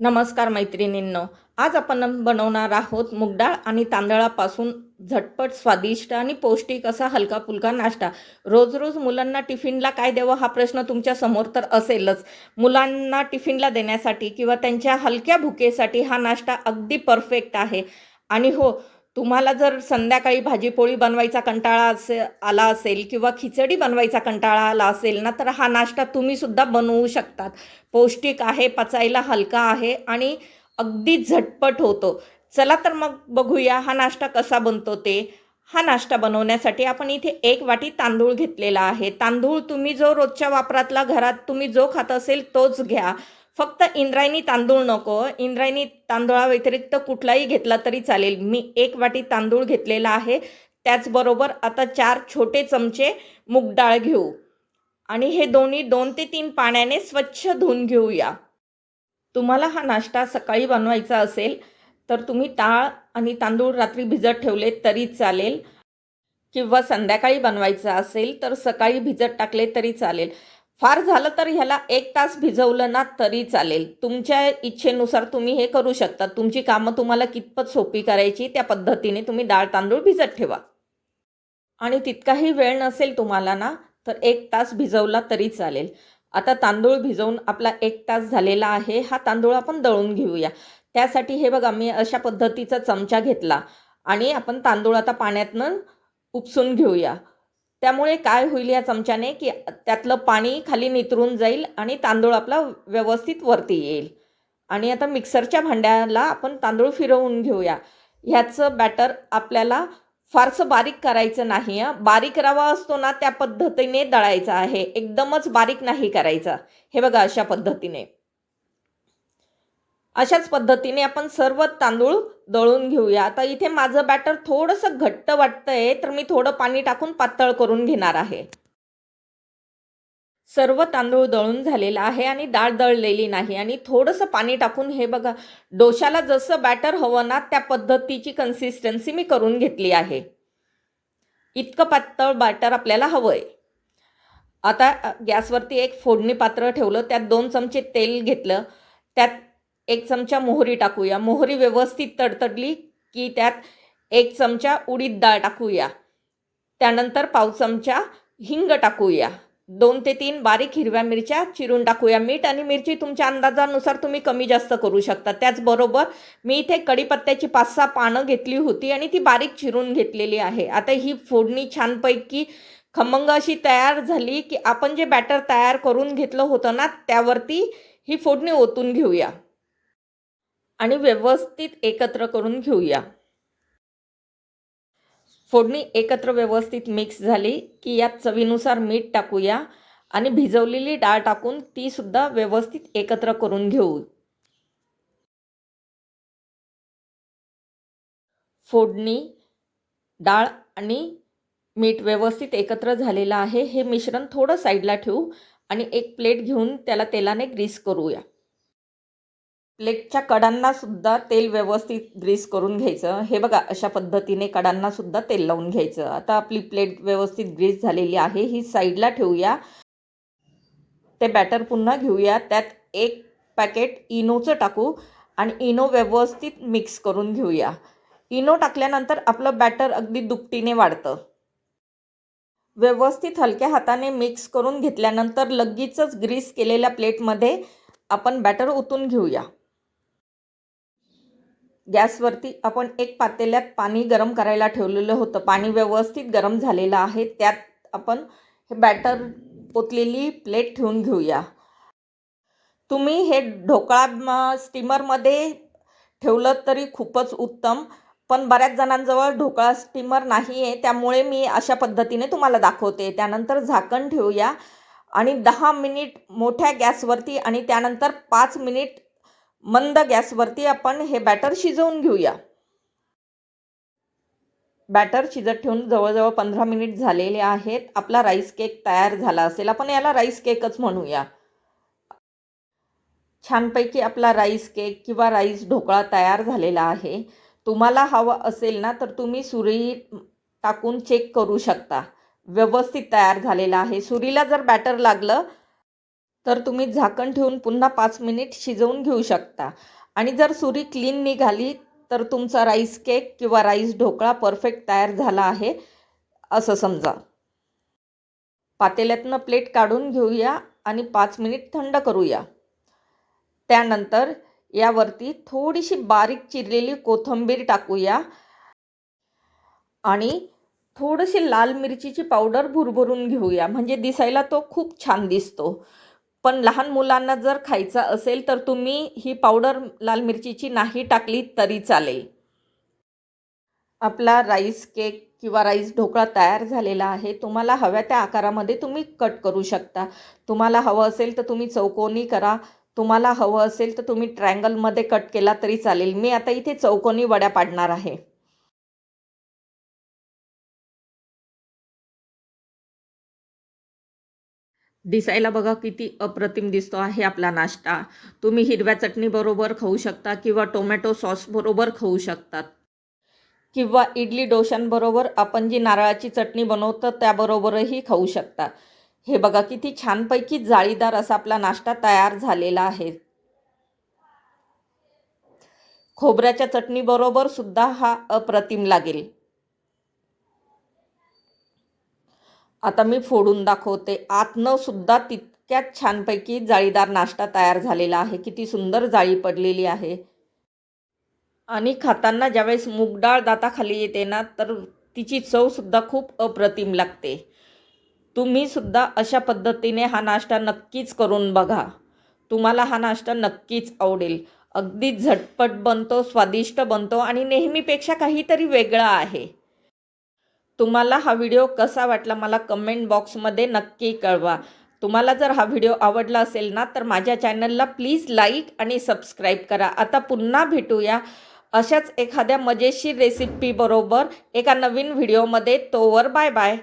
नमस्कार मैत्रिणींनो. आज आपण बनवणार आहोत मुगडाळ आणि तांदळापासून झटपट स्वादिष्ट आणि पौष्टिक असा हलका फुलका नाश्ता. रोज रोज मुलांना टिफिनला काय द्यावं हा प्रश्न तुमच्यासमोर तर असेलच. मुलांना टिफिनला देण्यासाठी किंवा त्यांच्या हलक्या भुकेसाठी हा नाश्ता अगदी परफेक्ट आहे. आणि हो तुम्हाला जर संध्याकाळी भाजीपोळी बनवायचा कंटाळा असे आला असेल किंवा खिचडी बनवायचा कंटाळा आला असेल ना तर हा नाश्ता तुम्हीसुद्धा बनवू शकतात. पौष्टिक आहे पचायला हलका आहे आणि अगदी झटपट होतो. चला तर मग बघूया हा नाश्ता कसा बनतो ते. हा नाश्ता बनवण्यासाठी आपण इथे एक वाटी तांदूळ घेतलेला आहे. तांदूळ तुम्ही जो रोजच्या वापरातला घरात तुम्ही जो खात असेल तोच घ्या. फक्त इंद्रायणी तांदूळ नको. इंद्रायणी तांदूळाव्यतिरिक्त कुठलाही घेतला तरी चालेल. मी एक वाटी तांदूळ घेतलेला आहे. त्याचबरोबर आता चार छोटे चमचे मूग डाळ घेऊ. आणि हे दोन्ही दोन ते तीन पाण्याने स्वच्छ धुवून घेऊया. तुम्हाला हा नाश्ता सकाळी बनवायचा असेल तर तुम्ही डाळ आणि तांदूळ रात्री भिजत ठेवले तरी चालेल. किंवा संध्याकाळी बनवायचं असेल तर सकाळी भिजत टाकले तरी चालेल. फार झालं तर ह्याला एक तास भिजवलं ना तरी चालेल. तुमच्या इच्छेनुसार तुम्ही हे करू शकता. तुमची कामं तुम्हाला कितपत सोपी करायची त्या पद्धतीने तुम्ही डाळ तांदूळ भिजत ठेवा. आणि तितकाही वेळ नसेल तुम्हाला ना तर एक तास भिजवला तरी चालेल. आता तांदूळ भिजवून आपला एक तास झालेला आहे हा तांदूळ आपण दळून घेऊया. त्यासाठी हे बघा मी अशा पद्धतीचा चमचा घेतला. आणि आपण तांदूळ आता पाण्यातनं उपसून घेऊया. त्यामुळे काय होईल या चमच्याने की त्यातलं पाणी खाली नितरून जाईल आणि तांदूळ आपला व्यवस्थित वरती येईल. आणि आता मिक्सरच्या भांड्याला आपण तांदूळ फिरवून घेऊया. ह्याचं बॅटर आपल्याला फारसं बारीक करायचं नाही आहे बारीक रवा असतो ना त्या पद्धतीने दळायचा आहे. एकदमच बारीक नाही करायचा. हे बघा अशा पद्धतीने. अशाच पद्धतीने आपण सर्व तांदूळ दळून घेऊया. आता इथे माझं बॅटर थोडंसं घट्ट वाटतंय तर मी थोडं पाणी टाकून पातळ करून घेणार आहे. सर्व तांदूळ दळून झालेला आहे आणि डाळ दळलेली नाही आणि थोडंसं पाणी टाकून हे बघा डोशाला जसं बॅटर हवं ना त्या पद्धतीची कन्सिस्टन्सी मी करून घेतली आहे. इतकं पातळ बॅटर आपल्याला हवं आहे आता गॅसवरती एक फोडणी पात्र ठेवलं त्यात दोन चमचे तेल घेतलं त्यात एक चमचा मोहरी टाकूया. मोहरी व्यवस्थित तडतडली की त्यात एक चमचा उडीद डाळ टाकूया. त्यानंतर पाव चमचा हिंग टाकूया. दोन ते तीन बारीक हिरव्या मिरच्या चिरून टाकूया. मीठ आणि मिरची तुमच्या अंदाजानुसार तुम्ही कमी जास्त करू शकता. त्याचबरोबर मी इथे कढीपत्त्याची पाच सहा पानं घेतली होती आणि ती बारीक चिरून घेतलेली आहे. आता ही फोडणी छानपैकी खमंग अशी तयार झाली की आपण जे बॅटर तयार करून घेतलं होतं ना त्यावरती ही फोडणी ओतून घेऊया. आणि व्यवस्थित एकत्र करून घेऊया. फोडणी एकत्र व्यवस्थित मिक्स झाली की यात चवीनुसार मीठ टाकूया आणि भिजवलेली डाळ टाकून ती सुद्धा व्यवस्थित एकत्र करून घेऊ. फोडणी डाळ आणि मीठ व्यवस्थित एकत्र झालेलं आहे हे मिश्रण थोडं साईडला ठेवू आणि एक प्लेट घेऊन त्याला तेलाने ग्रीस करूया. प्लेटच्या कडांनासुद्धा तेल व्यवस्थित ग्रीस करून घ्यायचं. हे बघा अशा पद्धतीने कडांनासुद्धा तेल लावून घ्यायचं. आता आपली प्लेट व्यवस्थित ग्रीस झालेली आहे. ही साईडला ठेवूया. ते बॅटर पुन्हा घेऊया. त्यात एक पॅकेट इनोचं टाकू आणि इनो व्यवस्थित मिक्स करून घेऊया. इनो टाकल्यानंतर आपलं बॅटर अगदी दुपटीने वाढतं. व्यवस्थित हलक्या हाताने मिक्स करून घेतल्यानंतर लगेचच ग्रीस केलेल्या प्लेटमध्ये आपण बॅटर ओतून घेऊया. गॅसवरती आपण एक पातेल्यात पाणी गरम करायला ठेवलेलं होतं. पाणी व्यवस्थित गरम झालेलं आहे. त्यात आपण हे बॅटर पोतलेली प्लेट ठेवून घेऊया. तुम्ही हे ढोकळा स्टीमरमध्ये ठेवलं तरी खूपच उत्तम. पण बऱ्याच जणांजवळ ढोकळा स्टीमर नाही आहे त्यामुळे मी अशा पद्धतीने तुम्हाला दाखवते. त्यानंतर झाकण ठेवूया. आणि दहा मिनिट मोठ्या गॅसवरती आणि त्यानंतर पाच मिनिट मंद गॅसवरती आपण हे बॅटर शिजवून घेऊया. बॅटर शिजत ठेवून जवळजवळ पंधरा मिनिट झालेले आहेत. आपला राईस केक तयार झाला असेल. आपण याला राईस केकच म्हणूया. छानपैकी आपला राईस केक किंवा राईस ढोकळा तयार झालेला आहे. तुम्हाला हवं असेल ना तर तुम्ही सुरी टाकून चेक करू शकता. व्यवस्थित तयार झालेला आहे. सुरीला जर बॅटर लागलं तर तुम्ही झाकण ठेवून पुन्हा पाच मिनिट शिजवून घेऊ शकता. आणि जर सुरी क्लीन निघाली तर तुमचा राईस केक किंवा राईस ढोकळा परफेक्ट तयार झाला आहे असं समजा. पातेल्यातनं प्लेट काढून घेऊया आणि पाच मिनिट थंड करूया. त्यानंतर यावरती थोडीशी बारीक चिरलेली कोथिंबीर टाकूया आणि थोडीशी लाल मिरचीची पावडर भुरभरून घेऊया. म्हणजे दिसायला तो खूप छान दिसतो. पण लहान मुलांना जर खायचं असेल तर तुम्ही ही पावडर लाल मिरचीची नाही टाकली तरी चालेल. आपला राईस केक किंवा राईस ढोकळा तयार झालेला आहे. तुम्हाला हव्या त्या आकारामध्ये तुम्ही कट करू शकता. तुम्हाला हवं असेल तर तुम्ही चौकोनी करा. तुम्हाला हवं असेल तर तुम्ही ट्रँगलमध्ये कट केला तरी चालेल. मी आता इथे चौकोनी वड्या पाडणार आहे. दिसायला बघा किती अप्रतिम दिसतो आहे आपला नाश्ता. तुम्ही हिरव्या चटणीबरोबर खाऊ शकता किंवा टोमॅटो सॉसबरोबर खाऊ शकतात किंवा इडली डोशांबरोबर आपण जी नारळाची चटणी बनवतो त्याबरोबरही खाऊ शकता. हे बघा किती छानपैकी जाळीदार असा आपला नाश्ता तयार झालेला आहे. खोबऱ्याच्या चटणीबरोबर सुद्धा हा अप्रतिम लागेल. आता मी फोडून दाखवते. आतनंसुद्धा तितक्याच छानपैकी जाळीदार नाश्ता तयार झालेला आहे. किती सुंदर जाळी पडलेली आहे. आणि खाताना ज्यावेळेस मूगडाळ दाताखाली येते ना तर तिची चवसुद्धा खूप अप्रतिम लागते. तुम्हीसुद्धा अशा पद्धतीने हा नाश्ता नक्कीच करून बघा. तुम्हाला हा नाश्ता नक्कीच आवडेल. अगदी झटपट बनतो स्वादिष्ट बनतो आणि नेहमीपेक्षा काहीतरी वेगळा आहे. तुम्हाला हा व्हिडिओ कसा वाटला मला कमेंट बॉक्समध्ये नक्की कळवा. तुम्हाला जर हा व्हिडिओ आवडला असेल ना तर माझ्या चॅनलला प्लीज लाईक आणि सबस्क्राईब करा. आता पुन्हा भेटूया अशाच एखाद्या मजेशीर रेसिपीबरोबर एका नवीन व्हिडिओमध्ये तोवर बाय बाय